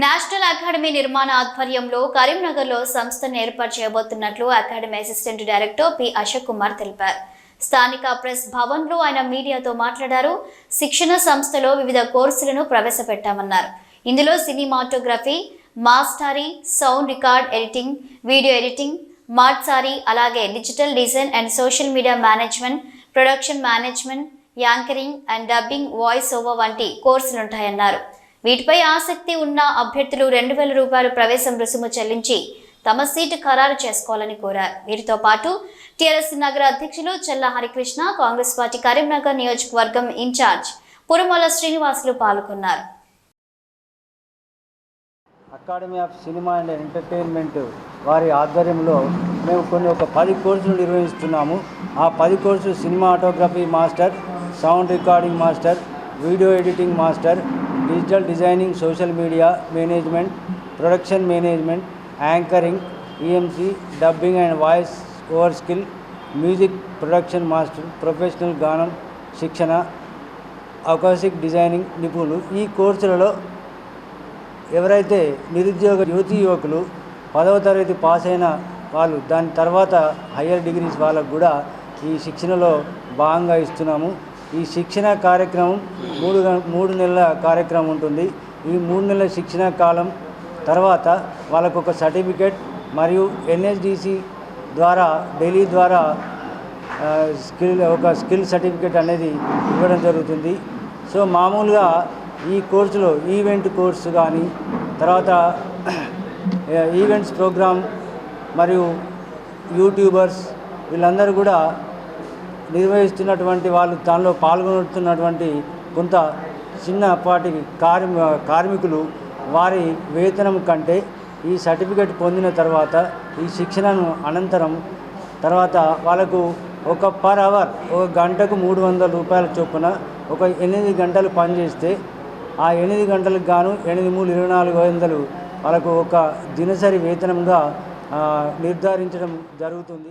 National academy నిర్మాణ ఆధ్వర్యంలో కరీంనగర్లో సంస్థను ఏర్పాటు చేయబోతున్నట్లు academy assistant director P Ashok Kumar తెలిపారు. స్థానిక ప్రెస్ భవన్లో ఆయన మీడియాతో మాట్లాడారు. శిక్షణ సంస్థలో వివిధ కోర్సులను ప్రవేశపెట్టామన్నారు. ఇందులో cinematography mastery sound record editing video editing mastery అలాగే digital design and social media management production management anchoring and dubbing voice over వంటి కోర్సులుంటాయన్నారు. వీటిపై ఆసక్తి ఉన్న అభ్యర్థులు రెండు వేల రూపాయలు ప్రవేశం రుసుము చెల్లించి తమ సీటు ఖరారు చేసుకోవాలని కోరారు. వీరితో పాటు టీఆర్ఎస్ నగర అధ్యక్షులు చెల్ల హరికృష్ణ కాంగ్రెస్ పార్టీ కరీంనగర్ నియోజకవర్గం ఇన్ఛార్జ్ పురమల శ్రీనివాసులు పాల్గొన్నారు. Academy of Cinema and Entertainment వారి ఆధ్వర్యంలో మేము కొన్ని ఒక పది కోర్సులు నిర్వహిస్తున్నాము. ఆ పది కోర్సులు cinematography master sound recording master video editing master digital designing social media management production management anchoring EMC dubbing and voice over skill music production master professional గానం శిక్షణ అవకాశిక్ డిజైనింగ్ నిపుణులు. ఈ కోర్సులలో ఎవరైతే నిరుద్యోగ యువతీ యువకులు పదవ తరగతి పాస్ అయిన వాళ్ళు దాని తర్వాత హయ్యర్ డిగ్రీస్ వాళ్ళకు కూడా ఈ శిక్షణలో భాగంగా ఇస్తున్నాము. ఈ శిక్షణ కార్యక్రమం మూడు మూడు నెలల కార్యక్రమం ఉంటుంది. ఈ మూడు నెలల శిక్షణ కాలం తర్వాత వాళ్ళకు ఒక సర్టిఫికేట్ మరియు ఎన్ఎస్డిసి ద్వారా ఢిల్లీ ద్వారా స్కిల్ ఒక స్కిల్ సర్టిఫికేట్ అనేది ఇవ్వడం జరుగుతుంది. సో మామూలుగా ఈ కోర్సులో ఈవెంట్ కోర్సు కానీ తర్వాత ఈవెంట్స్ ప్రోగ్రామ్ మరియు యూట్యూబర్స్ వీళ్ళందరూ కూడా నిర్వహిస్తున్నటువంటి వాళ్ళు దానిలో పాల్గొనుతున్నటువంటి కొంత చిన్నపాటి కార్మి కార్మికులు వారి వేతనం కంటే ఈ సర్టిఫికేట్ పొందిన తర్వాత ఈ శిక్షణను అనంతరం తర్వాత వాళ్ళకు ఒక పర్ అవర్ ఒక గంటకు మూడు వందల రూపాయల చొప్పున ఒక ఎనిమిది గంటలు పనిచేస్తే ఆ ఎనిమిది గంటలకు గాను ఎనిమిది మూడు ఇరవై నాలుగు వందలు వాళ్ళకు ఒక దినసరి వేతనంగా నిర్ధారించడం జరుగుతుంది.